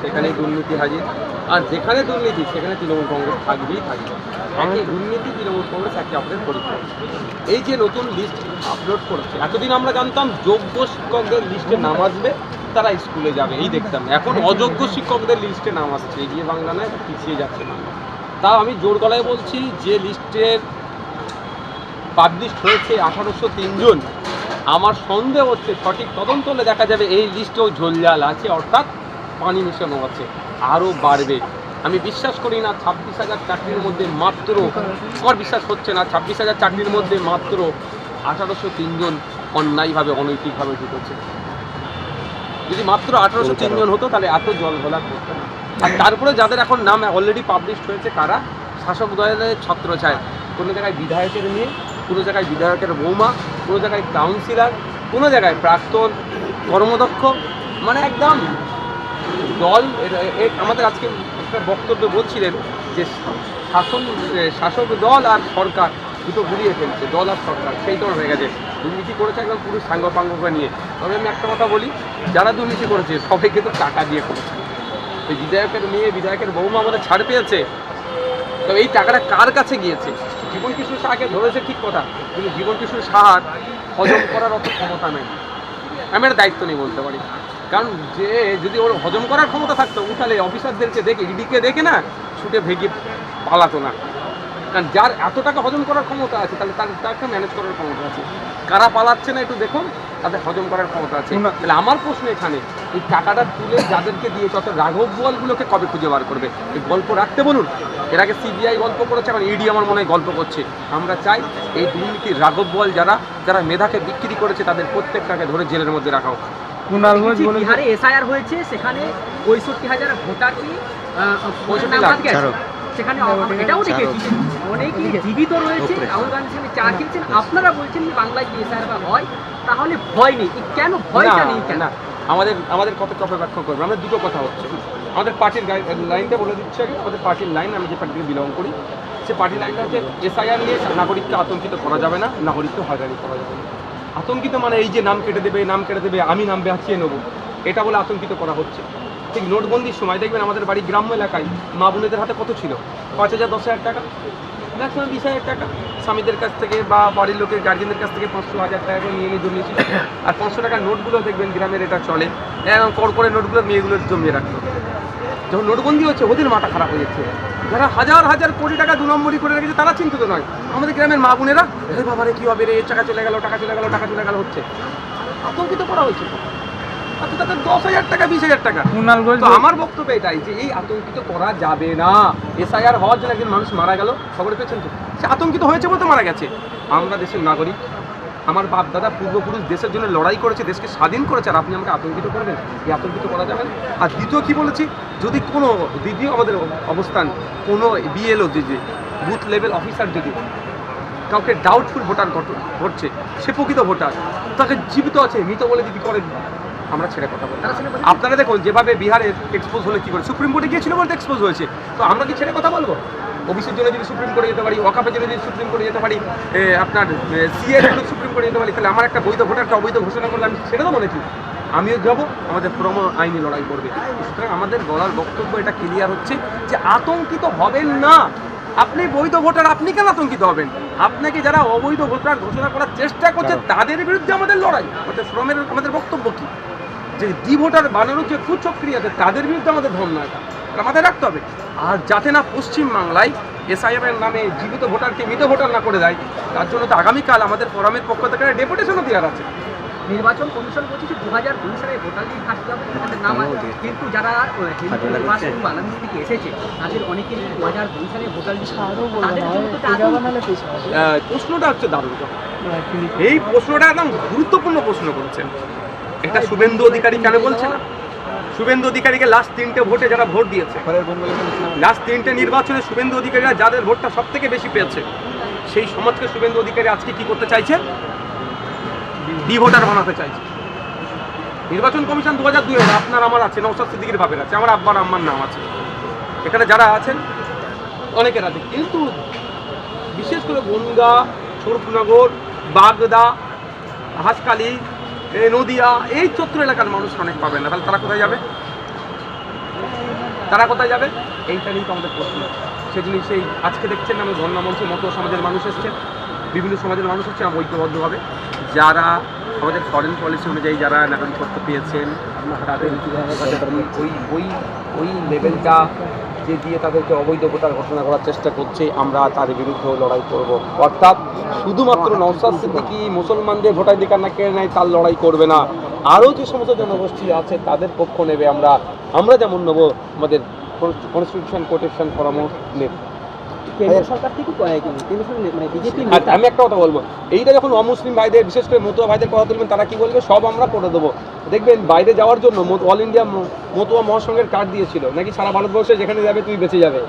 সেখানে দুর্নীতি হাজির। আর যেখানে দুর্নীতি, সেখানে তৃণমূল কংগ্রেস থাকবেই থাকবে। একই দুর্নীতি তৃণমূল কংগ্রেস একে অপরের পরীক্ষা এই যে নতুন লিস্ট আপলোড করছে, এতদিন আমরা জানতাম যোগ্য শিক্ষকদের লিস্টে নাম আসবে, তারা স্কুলে যাবে, এই দেখতাম। এখন অযোগ্য শিক্ষকদের লিস্টে নাম আসছে, এগিয়ে বাংলা নয় পিছিয়ে যাচ্ছে না। তাও আমি জোর গলায় বলছি, যে লিস্টের পাবলিশ হয়েছে আঠারোশো তিনজন আমার সন্দেহ হচ্ছে সঠিক তদন্ত হলে দেখা যাবে এই লিস্টেও ঝোলজাল আছে, অর্থাৎ পানি মিশানো আছে আরও বাড়বে। আমি বিশ্বাস করি না ছাব্বিশ হাজার চাকরির মধ্যে মাত্র, আমার বিশ্বাস হচ্ছে না, ছাব্বিশ হাজার চাকরির মধ্যে মাত্র আঠারোশো তিনজন অন্যায়ভাবে অনৈতিকভাবে ঢুকেছে। যদি মাত্র আঠারোশো তিনজন হতো, তাহলে এত জল ঘোলা করতো না। আর তারপরে যাদের এখন নাম অলরেডি পাবলিশ হয়েছে, কারা? শাসক দলের ছত্র ছায়। কোনো জায়গায় বিধায়কের মেয়ে, কোনো জায়গায় বিধায়কের বৌমা, কোনো জায়গায় কাউন্সিলার কোনো জায়গায় প্রাক্তন কর্মদক্ষ মানে একদম দল আমাদের আজকে একটা বক্তব্য বলছিলেন যে শাসন শাসক দল আর সরকার দুটো ঘুরিয়ে ফেলছে, দল আর সরকার, সেই ধরনের হয়ে গেছে। দুর্নীতি করেছে একদম পুরো সাঙ্গপাঙ্গকে নিয়ে। তবে আমি একটা কথা বলি, যারা দুর্নীতি করেছে, সবাইকে তো টাকা দিয়ে করেছে। ওই বিধায়কের মেয়ে, বিধায়কের বৌমা আমাদের ছাড় পেয়েছে। তবে এই টাকাটা কার কাছে গিয়েছে? জীবন কিশোর শাহকে ধরেছে ঠিক কথা, কিন্তু জীবন কিশোর শাহার হজম করার অত ক্ষমতা নেই। আমি একটা দায়িত্ব নেই বলতে পারি। কারণ যে যদি ওর হজম করার ক্ষমতা থাকতো ও তাহলে অফিসারদেরকে দেখে ইডিকে দেখে না ছুটে ভেগে পালাতো না। কারণ যার এত টাকা হজম করার ক্ষমতা আছে তাহলে তার তাকে ম্যানেজ করার ক্ষমতা আছে। কারা পালাচ্ছে না একটু দেখুন তাদের হজম করার ক্ষমতা আছে। তাহলে আমার প্রশ্ন এখানে এই টাকাটা তুলে যাদেরকে দিয়ে যত রাঘব বলগুলোকে কবে খুঁজে বার করবে? এই গল্প রাখতে বলুন। এর আগে সিবিআই গল্প করেছে এখন ইডি আমার মনে হয় গল্প করছে। আমরা চাই এই দুর্নীতির রাঘব বল যারা যারা মেধাকে বিক্রি করেছে তাদের প্রত্যেকটাকে ধরে জেলের মধ্যে রাখা হোক। কুণালগঞ্জ যে বলে বিহারে এসআইআর হয়েছে সেখানে পঁয়ষট্টি হাজার ভোটার কি। ছাড়ো। সেখানে এটাও দেখেছি যে অনেকেই জীবিত রয়েছে রাহুল গান্ধীর সঙ্গে চা খেয়েছেন। আপনারা বলছেন যে বাংলায় যদি এসআইআর হয় তাহলে ভয় নেই। কেন ভয়টা নেই কেন? আমাদের আমাদের কত টপে ব্যাখ্যা করব। আমরা দুটো কথা হচ্ছে। আমাদের পার্টির লাইনটা বলে দিচ্ছে আগে। আমাদের পার্টির লাইন আমি যে পার্টিকে বিলং করি সে পার্টির লাইনটা হচ্ছে এসআইআর নিয়ে নাগরিককে আতঙ্কিত করা যাবে না নাগরিককে হয়রানি করা যাবে না। আতঙ্কিত মানে এই যে নাম কেটে দেবে, নাম কেটে দেবে, আমি নাম বেহাচিয়ে নেব। এটা বলে আতঙ্কিত করা হচ্ছে। ঠিক নোটবন্দির সময় দেখবেন আমাদের বাড়ি গ্রাম্য এলাকায় মা বোনেদের হাতে কত ছিল? পাঁচ হাজার, দশ হাজার টাকা। ম্যাক্সিমাম বিশ হাজার টাকা। স্বামীদের কাছ থেকে বা বাড়ির লোকের গার্জেনদের কাছ থেকে পাঁচশো হাজার টাকা করে নিয়ে নিয়ে জমিয়েছিল আর পাঁচশো টাকার নোটগুলো দেখবেন গ্রামের এটা চলে। কর করে নোটগুলো মেয়েগুলো জমিয়ে রাখতো যখন নোটবন্দি হচ্ছে ওদের মাথা খারাপ হয়ে যাচ্ছে। যারা হাজার হাজার কোটি টাকা দু নম্বরই করে রেখেছে তারা চিন্তিত নয়। আমাদের গ্রামের মা বোনেরা হে বাবারে কী হবে রে? এ টাকা চলে গেল টাকা চলে গেল টাকা চলে গেল হচ্ছে। আতঙ্কিত করা হয়েছে। আচ্ছা তাদের দশ হাজার টাকা বিশ হাজার টাকা। কুণালগঞ্জ তো আমার বক্তব্য এটাই যে এই আতঙ্কিত করা যাবে না। এসআইআর হওয়ার জন্য একজন মানুষ মারা গেল খবর পেয়েছেন তো? সে আতঙ্কিত হয়েছে বলতে মারা গেছে। আমরা দেশের নাগরিক আমার বাপ দাদা পূর্বপুরুষ দেশের জন্য লড়াই করেছে, দেশকে স্বাধীন করেছে, আর আপনি আমাকে আতঙ্কিত করবেন, এই আতঙ্কিত করা যাবে আর দ্বিতীয় কি বলেছি? যদি কোনো দ্বিতীয় আমাদের অবস্থান, কোনো বিএলও যদি বুথ লেভেল অফিসার যদি কাউকে ডাউটফুল ভোটার ঘট- ঘটছে, সে প্রকৃত ভোটার, তাকে জীবিত আছে, মৃত বলে যদি করেন আমরা ছেড়ে কথা বলব। বলবে- আপনারা দেখুন যেভাবে বিহারে এক্সপোজ হলে কি করে? সুপ্রিম কোর্টে গিয়েছিল বলতে এক্সপোজ হয়েছে। তো আমরা কি ছেড়ে কথা বলব? ওবিসির জন্য যদি সুপ্রিম কোর্টে যেতে পারি ওয়াকাফের জন্য যদি সুপ্রিম কোর্টে যেতে পারি আপনার সিএর জন্য সুপ্রিম কোর্টে যেতে পারি তাহলে আমার একটা বৈধ ভোটারকে অবৈধ ঘোষণা করলে আমি ছেড়ে দেবো নাকি? আমিও যাব আমাদের প্রম আইনি লড়াই করবে। সুতরাং আমাদের বলার বক্তব্য এটা ক্লিয়ার হচ্ছে যে আতঙ্কিত হবেন না। আপনি বৈধ ভোটার আপনি কেন আতঙ্কিত হবেন? আপনাকে যারা অবৈধ ভোটার ঘোষণা করার চেষ্টা করছে তাদের বিরুদ্ধে আমাদের লড়াই। অর্থাৎ শ্রমের আমাদের বক্তব্য কি? যে ডি ভোটার বানানোর যে কুচক্রি আছে তাদের বিরুদ্ধে আমাদের ধর্ণা এটা এটা মাথায় রাখতে হবে। আর যাতে না পশ্চিম বাংলায় এসআইএম এর নামে জীবিত ভোটারকে মৃত ভোটার না করে দেয় তার জন্য তো আগামীকাল আমাদের ফোরামের পক্ষ থেকে ডেপুটেশনও দেওয়ার আছে। নির্বাচন কমিশন বলছে যে দু হাজার দুই সালে ভোটার লিস্ট হবে তাদের নাম আছে। কিন্তু যারা এবং বাংলাদেশ থেকে এসেছে তাদের অনেকেরই দু হাজার দুই সালে ভোটার লিস্ট প্রশ্নটা হচ্ছে দারুণ। এই প্রশ্নটা একদম গুরুত্বপূর্ণ প্রশ্ন করেছেন। এটা শুভেন্দু অধিকারী কেন বলছে না? শুভেন্দু অধিকারীকে লাস্ট তিনটে ভোটে যারা ভোট দিয়েছে লাস্ট তিনটে নির্বাচনে শুভেন্দু অধিকারীরা যাদের ভোটটা সব থেকে বেশি পেয়েছে সেই সমাজকে শুভেন্দু অধিকারী আজকে কি করতে চাইছে? ডি ভোটার বানাতে চাইছে। নির্বাচন কমিশন দু হাজার দুই আপনার আমার আছে নৌসাদ সিদ্দিকির ভাবের আছে আমার আব্বার আম্মার নাম আছে। এখানে যারা আছেন অনেকের আছে কিন্তু বিশেষ করে বনগা স্বরূপনগর বাগদা হাসকালি নদিয়া, এই চত্র এলাকার মানুষ অনেক পাবেন না। তাহলে তারা কোথায় যাবে? তারা কোথায় যাবে? এইটা নিয়েই তো আমাদের প্রশ্ন। সেজন্য সেই আজকে দেখছেন আমি ধর্ণা মতো সমাজের মানুষ এসছেন, বিভিন্ন সমাজের মানুষ হচ্ছে ঐক্যবদ্ধভাবে। যারা আমাদের ফরেন পলিসি অনুযায়ী যারা নাগরিকত্ব পেয়েছেন, তাদের ওই ওই ওই লেভেলটা যে দিয়ে তাদেরকে অবৈধ ভোটার ঘোষণা করার চেষ্টা করছে আমরা তার বিরুদ্ধেও লড়াই করব। অর্থাৎ শুধুমাত্র নওসাদ সিদ্দিকি মুসলমানদের ভোটাধিকার না কেড়ে নেয় তার লড়াই করবে না। আরও যে সমস্ত জনগোষ্ঠী আছে তাদের পক্ষ নেবে আমরা। আমরা যেমন নেব আমাদের কনস্টিটিউশন কোটেশন পরামর্শ নেব। আমি একটা কথা বলব এইটা যখন অমুসলিম ভাইদের বিশেষ করে মতুয়া ভাইদের কথা তুলবেন তারা কি বলবে? সব আমরা করে দেবো। দেখবেন বাইরে যাওয়ার জন্য অল ইন্ডিয়া মতুয়া মহাসংঘের কার্ড দিয়েছিল। নাকি সারা ভারতবর্ষে যেখানে যাবে তুই বেঁচে যাবে।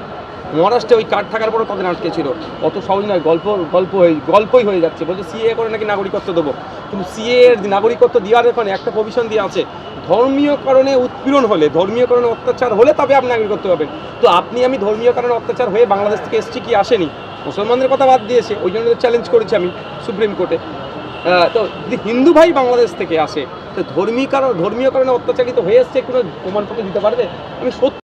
মহারাষ্ট্রে ওই কার্ড থাকার পরও তাদের আটকে ছিল। অত সহজ নয় গল্প গল্প হয়ে গল্পই হয়ে যাচ্ছে। বলছে সিএ করে নাকি নাগরিকত্ব দেবো? কিন্তু সিএ এর নাগরিকত্ব দেওয়ার এখানে একটা প্রভিশন দিয়ে আছে। ধর্মীয় কারণে উৎপীড়ন হলে, ধর্মীয় কারণে অত্যাচার হলে তবে আপনি নাগরিকত্ব পাবেন তো আপনি, আমি ধর্মীয় কারণে অত্যাচার হয়ে বাংলাদেশ থেকে এসছি কি আসেনি? মুসলমানদের কথা বাদ দিয়েছে, ওই জন্য চ্যালেঞ্জ করেছি আমি সুপ্রিম কোর্টে। তো যদি হিন্দু ভাই বাংলাদেশ থেকে আসে, তো ধর্মীয় কারণ, ধর্মীয় কারণে অত্যাচারিত হয়ে এসছে কোনো প্রমাণপত্র দিতে পারবে? আমি সত্য